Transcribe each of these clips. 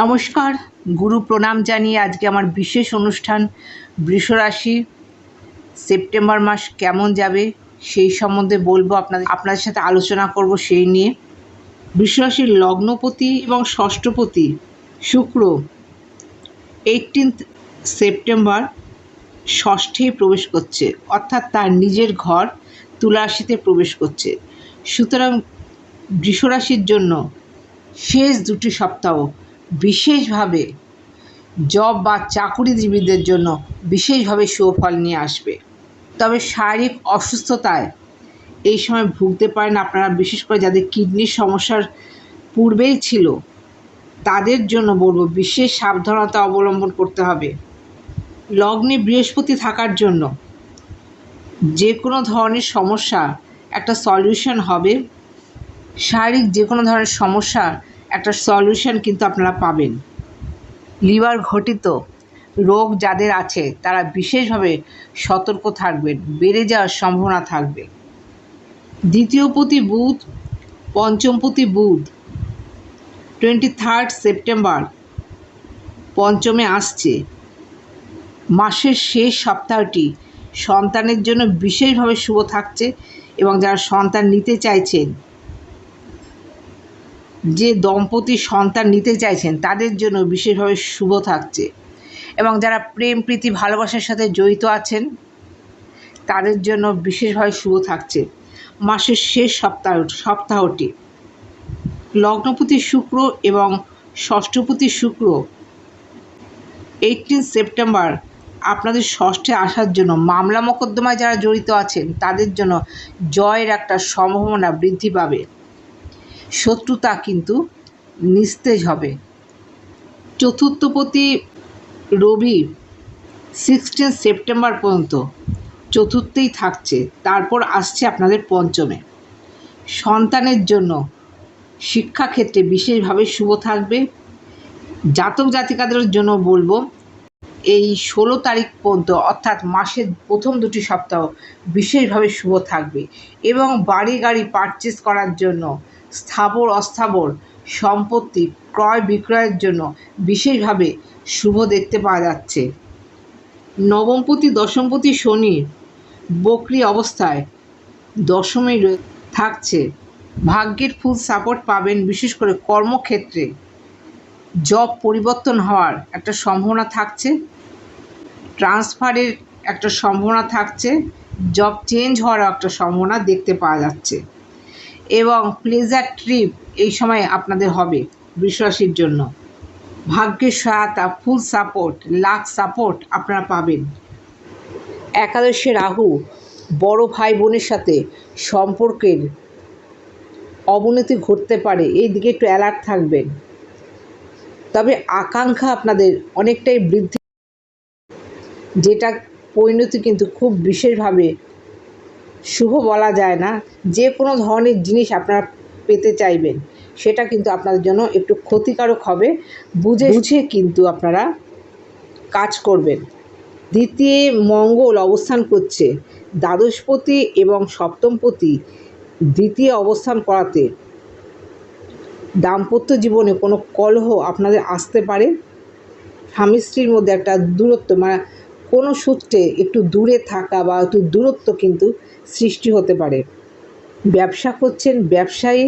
নমস্কার, গুরু প্রণাম জানিয়ে আজকে আমার বিশেষ অনুষ্ঠান বৃষরাশি, সেপ্টেম্বর মাস কেমন যাবে সেই সম্বন্ধে বলব আপনাদের আপনাদের সাথে আলোচনা করব সেই নিয়ে। বৃষরাশির লগ্নপতি এবং ষষ্ঠপতি শুক্র এইটিনথ সেপ্টেম্বর ষষ্ঠে প্রবেশ করছে, অর্থাৎ তার নিজের ঘর তুলারাশিতে প্রবেশ করছে। সুতরাং বৃষরাশির জন্য শেষ দুটি সপ্তাহ বিশেষভাবে জব বা চাকুরিজীবীদের জন্য বিশেষভাবে সুফল নিয়ে আসবে। তবে শারীরিক অসুস্থতায় এই সময় ভুগতে পারেন আপনারা, বিশেষ করে যাদের কিডনির সমস্যার পূর্বেই ছিল, তাদের জন্য বলব বিশেষ সাবধানতা অবলম্বন করতে হবে। লগ্নে বৃহস্পতি থাকার জন্য যে কোনো ধরনের সমস্যা একটা সলিউশন হবে। শারীরিক যে কোনো ধরনের সমস্যা একটা সলিউশন কিন্তু আপনারা পাবেন। লিভার ঘটিত রোগ যাদের আছে, তারা বিশেষভাবে সতর্ক থাকবেন, বেড়ে যাওয়ার সম্ভাবনা থাকবে। দ্বিতীয় পতি বুধ পঞ্চম পঞ্চমপতি বুধ টোয়েন্টি থার্ড সেপ্টেম্বর পঞ্চমে আসছে। মাসের শেষ সপ্তাহটি সন্তানের জন্য বিশেষভাবে শুভ থাকছে এবং যারা সন্তান নিতে চাইছেন যে দম্পতি সন্তান নিতে চাইছেন, তাদের জন্য বিশেষভাবে শুভ থাকছে। এবং যারা প্রেম, প্রীতি, ভালোবাসার সাথে জড়িত আছেন, তাদের জন্য বিশেষভাবে শুভ থাকছে। মাসের শেষ সপ্তাহ সপ্তাহটি লগ্নপতি শুক্র এবং ষষ্ঠপতি শুক্র এইটিন সেপ্টেম্বর আপনাদের ষষ্ঠে আসার জন্য মামলা মোকদ্দমায় যারা জড়িত আছেন, তাদের জন্য জয়ের একটা সম্ভাবনা বৃদ্ধি পাবে। শত্রুতা কিন্তু নিস্তেজ হবে। চতুর্থপতি রবি সিক্সটিন সেপ্টেম্বর পর্যন্ত চতুর্থেই থাকছে, তারপর আসছে আপনাদের পঞ্চমে। সন্তানের জন্য শিক্ষাক্ষেত্রে বিশেষভাবে শুভ থাকবে। জাতক জাতিকাদের জন্য বলব, এই ষোলো তারিখ পর্যন্ত অর্থাৎ মাসের প্রথম দুটি সপ্তাহ বিশেষভাবে শুভ থাকবে এবং বাড়ি গাড়ি পারচেস করার জন্য স্থাবর অস্থাবর সম্পত্তি ক্রয় বিক্রয়ের জন্য বিশেষভাবে শুভ দেখতে পাওয়া যাচ্ছে। নবমপতি, দশমপতি শনি বকরি অবস্থায় দশমে থাকছে। ভাগ্যের ফুল সাপোর্ট পাবেন, বিশেষ করে কর্মক্ষেত্রে জব পরিবর্তন হওয়ার একটা সম্ভাবনা থাকছে। ট্রান্সফারের একটা সম্ভাবনা থাকছে। জব চেঞ্জ হওয়ার একটা সম্ভাবনা দেখতে পাওয়া যাচ্ছে। এবং প্লেজার ট্রিপ এই সময় আপনাদের হবে বৃষরাশির জন্য। ভাগ্যের সহায়তা ফুল সাপোর্ট লাক সাপোর্ট আপনারা পাবেন। একাদশে রাহু বড় ভাই বোনের সাথে সম্পর্কের অবনতি ঘটতে পারে, এই দিকে একটু অ্যালার্ট থাকবেন। তবে আকাঙ্ক্ষা আপনাদের অনেকটাই বৃদ্ধি, যেটা পরিণতি কিন্তু খুব বিশেষভাবে শুভ বলা যায় না। যে কোনো ধরনের জিনিস আপনারা পেতে চাইবেন সেটা কিন্তু আপনাদের জন্য একটু ক্ষতিকারক হবে। বুঝে বুঝে কিন্তু আপনারা কাজ করবেন। দ্বিতীয় মঙ্গল অবস্থান করছে। দ্বাদশপতি এবং সপ্তমপতি দ্বিতীয় অবস্থান করাতে দাম্পত্য জীবনে কোনো কলহ আপনাদের আসতে পারে। স্বামী স্ত্রীর মধ্যে একটা দূরত্ব মানে কোনো সূত্রে একটু দূরে থাকা বা একটু দূরত্ব কিন্তু সৃষ্টি হতে পারে। ব্যবসা করছেন ব্যবসায়ী,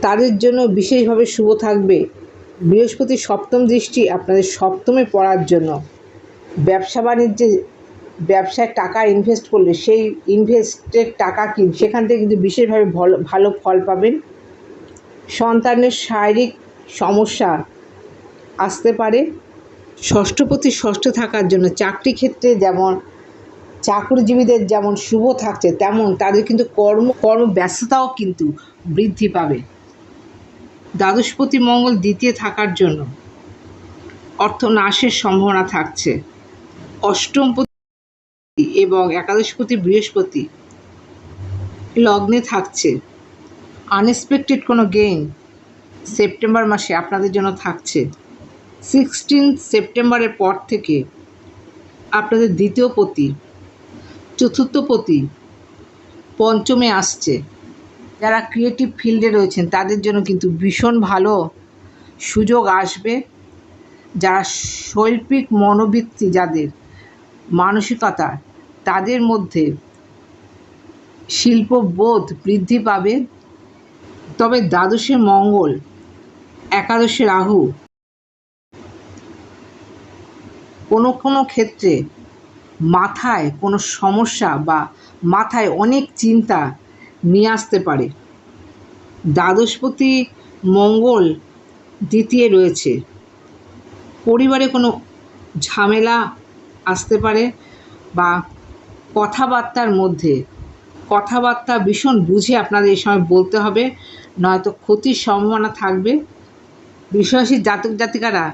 তাদের জন্য বিশেষভাবে শুভ থাকবে। বৃহস্পতি সপ্তম দৃষ্টি আপনাদের সপ্তমে পড়ার জন্য। ব্যবসা বাণিজ্যে ব্যবসায় টাকা ইনভেস্ট করলে সেই ইনভেস্টের টাকা কি সেখান থেকে কিন্তু বিশেষভাবে ভালো ভালো ফল পাবেন। সন্তানের শারীরিক সমস্যা আসতে পারে। ষষ্ঠপতি ষষ্ঠ থাকার জন্য চাকরি ক্ষেত্রে যেমন চাকরিজীবীদের যেমন শুভ থাকছে, তেমন তাদের কিন্তু কর্ম কর্ম ব্যস্ততাও কিন্তু বৃদ্ধি পাবে। দ্বাদশপতি মঙ্গল দ্বিতীয় থাকার জন্য অর্থ নাশের সম্ভাবনা থাকছে। অষ্টমপতি এবং একাদশপতি বৃহস্পতি লগ্নে থাকছে। আনএক্সপেক্টেড কোনো গেইন সেপ্টেম্বর মাসে আপনাদের জন্য থাকছে। সিক্সটিন সেপ্টেম্বরের পর থেকে আপনাদের দ্বিতীয় পতি, চতুর্থ পতি পঞ্চমে আসছে। যারা ক্রিয়েটিভ ফিল্ডে রয়েছেন, তাদের জন্য কিন্তু ভীষণ ভালো সুযোগ আসবে। যারা শৈল্পিক মনোবৃত্তি, যাদের মানসিকতা, তাদের মধ্যে শিল্পবোধ বৃদ্ধি পাবে। তবে দ্বাদশে মঙ্গল, একাদশে রাহু কোনো কোনো ক্ষেত্রে মাথায় কোনো সমস্যা বা মাথায় অনেক চিন্তা নিয়ে আসতে পারে। দ্বাদশপতি মঙ্গল দ্বিতীয় রয়েছে। পরিবারে কোনো ঝামেলা আসতে পারে বা কথাবার্তার মধ্যে, কথাবার্তা ভীষণ বুঝে আপনাদের এই সময় বলতে হবে, নয়তো ক্ষতির সম্ভাবনা থাকবে। বিশ্বাসী জাতক জাতিকারা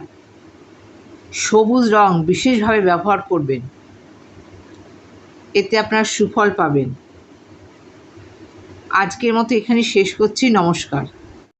সবুজ রং বিশেষভাবে ব্যবহার করবেন। এতে আপনার সুফল পাবেন। আজকের মতো এখানে শেষ করছি। নমস্কার।